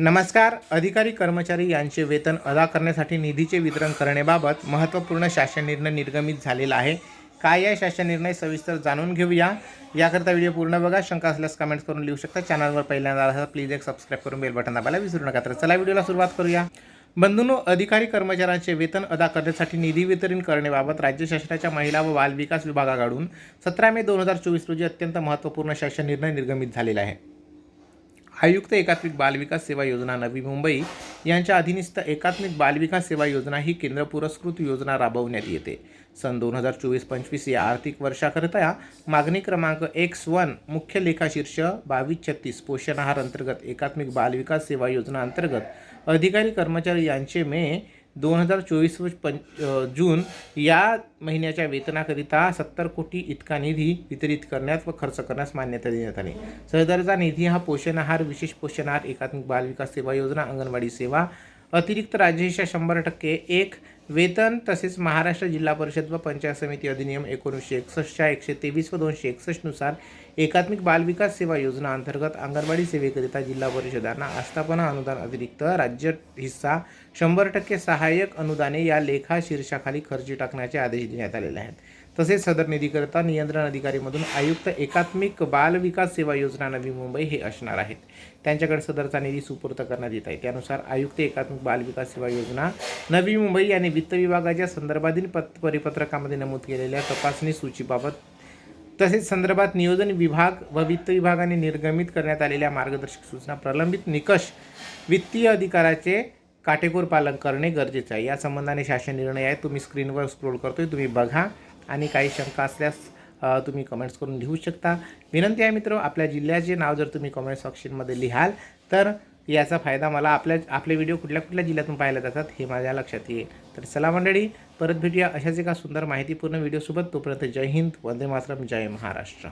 नमस्कार. अधिकारी कर्मचारी यांचे वेतन अदा करण्यासाठी निधीचे वितरण करण्याबाबत महत्त्वपूर्ण शासन निर्णय निर्गमित झालेला आहे. काय आहे शासन निर्णय सविस्तर जाणून घेऊया. याकरता व्हिडिओ पूर्ण बघा. शंका असल्यास कमेंट्स करून लिहू शकता. चॅनलवर पहिल्यांदा प्लीज एक सबस्क्राईब करून बेल बटन दाबायला विसरू नका. तर चला व्हिडिओला सुरुवात करूया. बंधूंनो अधिकारी कर्मचाऱ्यांचे वेतन अदा करण्यासाठी निधी वितरण करण्याबाबत राज्य शासनाच्या महिला व बाल विकास विभागाकडून सतरा मे दोन हजार चोवीस रोजी अत्यंत महत्त्वपूर्ण शासन निर्णय निर्गमित झालेला आहे. आयुक्त एकात्मिक बालविकास सेवा योजना नवी मुंबई यांच्या अधीनस्थ एकात्मिक बालविकास सेवा योजना ही केंद्र पुरस्कृत योजना राबवण्यात येते. सन दोन हजार चोवीस पंचवीस या आर्थिक वर्षाकरिता मागणी क्रमांक एक्स वन मुख्य लेखाशीर्ष बावीस छत्तीस पोषण आहार अंतर्गत एकात्मिक बालविकास सेवा योजना अंतर्गत अधिकारी कर्मचारी यांचे मे दोन हजार चोवीस व पं जून या महिन्याच्या वेतनाकरिता सत्तर कोटी इतका निधी वितरित करण्यास व खर्च करण्यास मान्यता देण्यात आली. सदरचा निधी हा पोषण आहार विशेष पोषण आहार एकात्मिक बाल विकास सेवा योजना अंगणवाडी सेवा अतिरिक्त राज्याच्या शंभर टक्के एक वेतन तसेच महाराष्ट्र जिल्हा परिषद व पंचायत समिती अधिनियम एकोणीसशे एकसष्टच्या एकशे तेवीस व दोनशे एकसष्टनुसार एकात्मिक बालविकास सेवा योजना अंतर्गत अंगणवाडी सेवेकरिता जिल्हा परिषदांना आस्थापना अनुदान अतिरिक्त राज्य हिस्सा शंभर टक्के सहाय्यक अनुदाने या लेखा शीर्षाखाली खर्ची टाकण्याचे आदेश देण्यात आलेले आहेत. तसेच सदर निधीकरिता नियंत्रण अधिकारीमधून आयुक्त एकात्मिक बाल विकास सेवा योजना नवी मुंबई हे असणार आहेत. त्यांच्याकडे सदरचा निधी सुपूर्त करण्यात येत आहे. त्यानुसार आयुक्त एकात्मिक बाल विकास सेवा योजना नवी मुंबई यांनी वित्त विभागाच्या संदर्भातील पत परिपत्रकामध्ये नमूद केलेल्या तपासणी सूचीबाबत तसेच संदर्भात नियोजन विभाग व वित्त विभागाने निर्गमित करण्यात आलेल्या मार्गदर्शक सूचना प्रलंबित निकष वित्तीय अधिकाराचे काटेकोर पालन करणे गरजेचे आहे. या संबंधाने शासन निर्णय आहे. तुम्ही स्क्रीनवर स्क्रोल करतोय. तुम्ही बघा. आणि काही शंका असल्यास तुम्ही कमेंट्स करून लिहू शकता. विनंती आहे मित्र आपल्या जिल्ह्याचे नाव जर तुम्ही कमेंट सेक्शनमध्ये लिहाल तर याचा फायदा मला आपल्या आपले व्हिडिओ कुठल्या कुठल्या जिल्ह्यातून पाहायला जातात हे माझ्या लक्षात येईल. तर चला मंडळी परत भेटूया अशाच एका सुंदर माहितीपूर्ण व्हिडिओसोबत तोपर्यंत जय हिंद वंदे मातरम जय महाराष्ट्र.